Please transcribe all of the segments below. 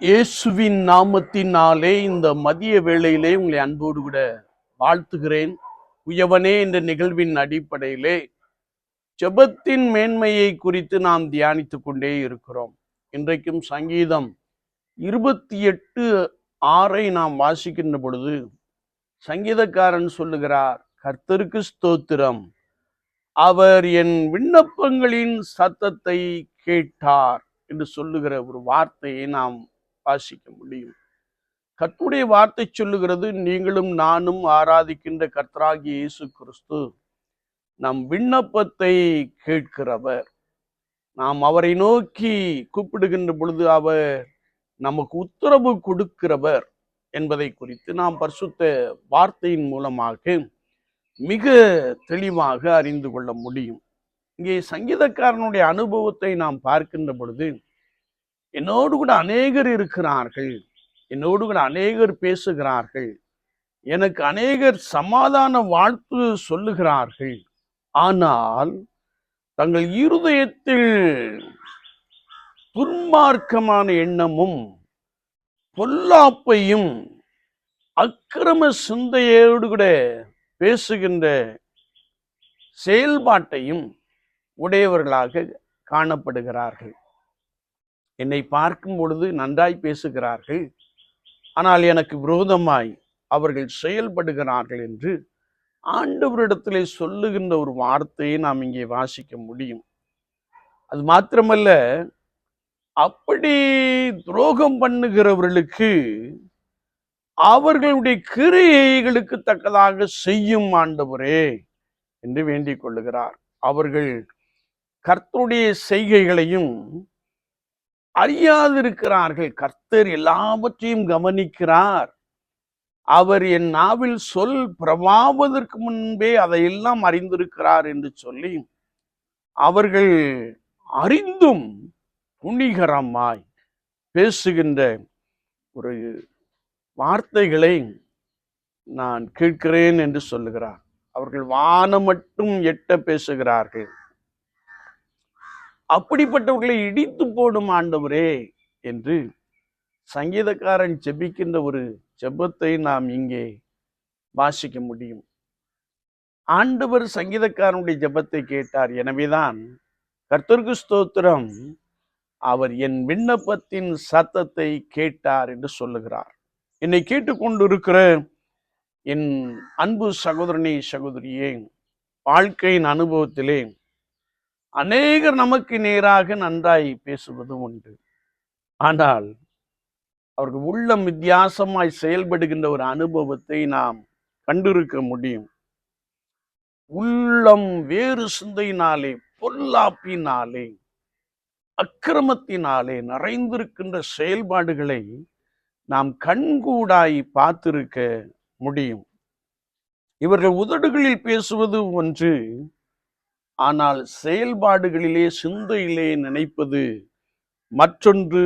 இயேசுவின் நாமத்தினாலே இந்த மதிய வேளையிலே உங்களை அன்போடு கூட வாழ்த்துகிறேன். உயவனே என்ற நிகழ்வின் அடிப்படையிலே ஜெபத்தின் மேன்மையை குறித்து நாம் தியானித்து கொண்டே இருக்கிறோம். இன்றைக்கும் சங்கீதம் இருபத்தி எட்டு ஆறை நாம் வாசிக்கின்ற பொழுது சங்கீதக்காரன் சொல்லுகிறார் கர்த்தருக்கு ஸ்தோத்திரம். அவர் என் விண்ணப்பங்களின் சத்தத்தை கேட்டார் என்று சொல்லுகிற ஒரு வார்த்தையை நாம் வாசிக்க முடியும். கத்துடைய வார்த்தை சொல்லுகிறது நீங்களும் நானும் ஆராதிக்கின்ற கர்த்தராகிய இயேசு கிறிஸ்து நம் விண்ணப்பத்தை கேட்கிறவர். நாம் அவரை நோக்கி கூப்பிடுகின்ற பொழுது அவர் நமக்கு உத்தரவு கொடுக்கிறவர் என்பதை குறித்து நாம் பரிசுத்த வார்த்தையின் மூலமாக மிக தெளிவாக அறிந்து கொள்ள முடியும். இங்கே சங்கீதக்காரனுடைய அனுபவத்தை நாம் பார்க்கின்ற பொழுது என்னோடு கூட அநேகர் இருக்கிறார்கள். என்னோடு கூட அநேகர் பேசுகிறார்கள். எனக்கு அநேகர் சமாதான வாழ்த்து சொல்லுகிறார்கள். ஆனால் தங்கள் இருதயத்தில் துன்மார்க்கமான எண்ணமும் பொல்லாப்பையும் அக்கிரம சிந்தையோடு கூட பேசுகின்ற செயல்பாட்டையும் உடையவர்களாக காணப்படுகிறார்கள். என்னை பார்க்கும் பொழுது நன்றாய் பேசுகிறார்கள். ஆனால் எனக்கு விரோதமாய் அவர்கள் செயல்படுகிறார்கள் என்று ஆண்டவரிடத்திலே சொல்லுகின்ற ஒரு வார்த்தையை நாம் இங்கே வாசிக்க முடியும். அது மாத்திரமல்ல அப்படி துரோகம் பண்ணுகிறவர்களுக்கு அவர்களுடைய கிரியைகளுக்கு தக்கதாக செய்யும் ஆண்டவரே என்று வேண்டிக் கொள்ளுகிறார். அவர்கள் கர்த்தருடைய செய்கைகளையும் அறியாதிருக்கிறார்கள். கர்த்தர் எல்லாவற்றையும் கவனிக்கிறார். அவர் என் நாவில் சொல் பிரவாவதற்கு முன்பே அதையெல்லாம் அறிந்திருக்கிறார் என்று சொல்லி அவர்கள் அறிந்தும் துணிகரமாய் பேசுகின்ற ஒரு வார்த்தைகளை நான் கேட்கிறேன் என்று சொல்லுகிறார். அவர்கள் வானம் மட்டும் எட்ட பேசுகிறார்கள். அப்படிப்பட்டவர்களை இடித்து போடும் ஆண்டவரே என்று சங்கீதக்காரன் ஜெபிக்கின்ற ஒரு ஜெபத்தை நாம் இங்கே வாசிக்க முடியும். ஆண்டவர் சங்கீதக்காரனுடைய ஜெபத்தை கேட்டார். எனவேதான் கர்த்தர்கு ஸ்தோத்திரம். அவர் என் விண்ணப்பத்தின் சத்தத்தை கேட்டார் என்று சொல்லுகிறார். என்னை கேட்டுக்கொண்டிருக்கிற என் அன்பு சகோதரனே சகோதரியே வாழ்க்கையின் அனுபவத்திலே அநேகர் நமக்கு நேராக நன்றாய் பேசுவது உண்டு. ஆனால் அவர்கள் உள்ளம் வித்தியாசமாய் செயல்படுகின்ற ஒரு அனுபவத்தை நாம் கண்டிருக்க முடியும். உள்ளம் வேறு சிந்தையினாலே பொல்லாப்பினாலே அக்கிரமத்தினாலே நிறைந்திருக்கின்ற செயல்பாடுகளை நாம் கண்கூடாய் பார்த்திருக்க முடியும். இவர்கள் உதடுகளில் பேசுவது ஒன்று ஆனால் செயல்பாடுகளிலே சிந்தையிலே நினைப்பது மற்றொன்று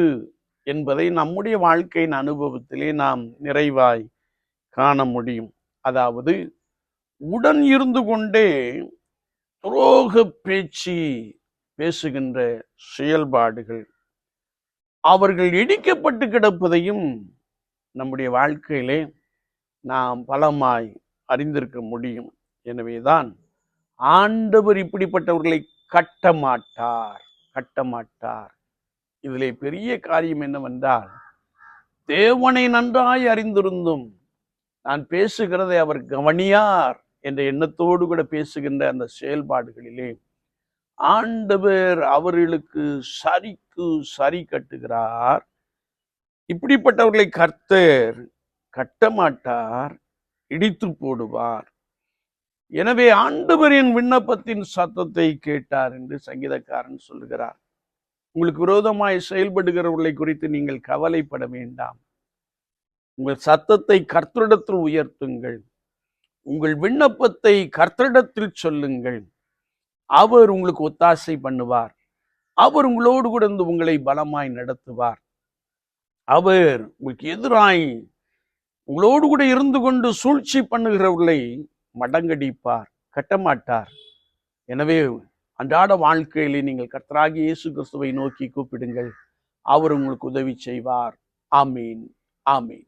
என்பதை நம்முடைய வாழ்க்கையின் அனுபவத்திலே நாம் நிறைவாய் காண முடியும். அதாவது உடன் இருந்து கொண்டே துரோக பேச்சு பேசுகின்ற செயல்பாடுகள் அவர்கள் இடிக்கப்பட்டு கிடப்பதையும் நம்முடைய வாழ்க்கையிலே நாம் பலமாய் அறிந்திருக்க முடியும். எனவேதான் ஆண்டவர் இப்படிப்பட்டவர்களை கட்ட மாட்டார் கட்ட மாட்டார் இதிலே பெரிய காரியம் என்னவென்றால் தேவனை நன்றாய் அறிந்திருந்தும் நான் பேசுகிறதை அவர் கவனியார் என்ற எண்ணத்தோடு கூட பேசுகின்ற அந்த செயல்பாடுகளிலே ஆண்டவர் அவர்களுக்கு சரிக்கு சரி கட்டுகிறார். இப்படிப்பட்டவர்களை கர்த்தர் கட்டமாட்டார் இடித்து போடுவார். எனவே ஆண்டவரின் விண்ணப்பத்தின் சத்தத்தை கேட்டார் என்று சங்கீதக்காரன் சொல்லுகிறார். உங்களுக்கு விரோதமாய் செயல்படுகிறவர்களை குறித்து நீங்கள் கவலைப்பட வேண்டாம். உங்கள் சத்தத்தை கர்த்தரிடத்தில் உயர்த்துங்கள். உங்கள் விண்ணப்பத்தை கர்த்தரிடத்தில் சொல்லுங்கள். அவர் உங்களுக்கு ஒத்தாசை பண்ணுவார். அவர் உங்களோடு கூட இருந்து உங்களை பலமாய் நடத்துவார். அவர் உங்களுக்கு எதிராய் உங்களோடு கூட இருந்து கொண்டு சூழ்ச்சி பண்ணுகிறவர்களை மடங்கடிப்பார் கட்டமாட்டார். எனவே அன்றாட வாழ்க்கையிலே நீங்கள் கர்த்தராகி இயேசு கிறிஸ்துவை நோக்கி கூப்பிடுங்கள். அவர் உங்களுக்கு உதவி செய்வார். ஆமீன். ஆமீன்.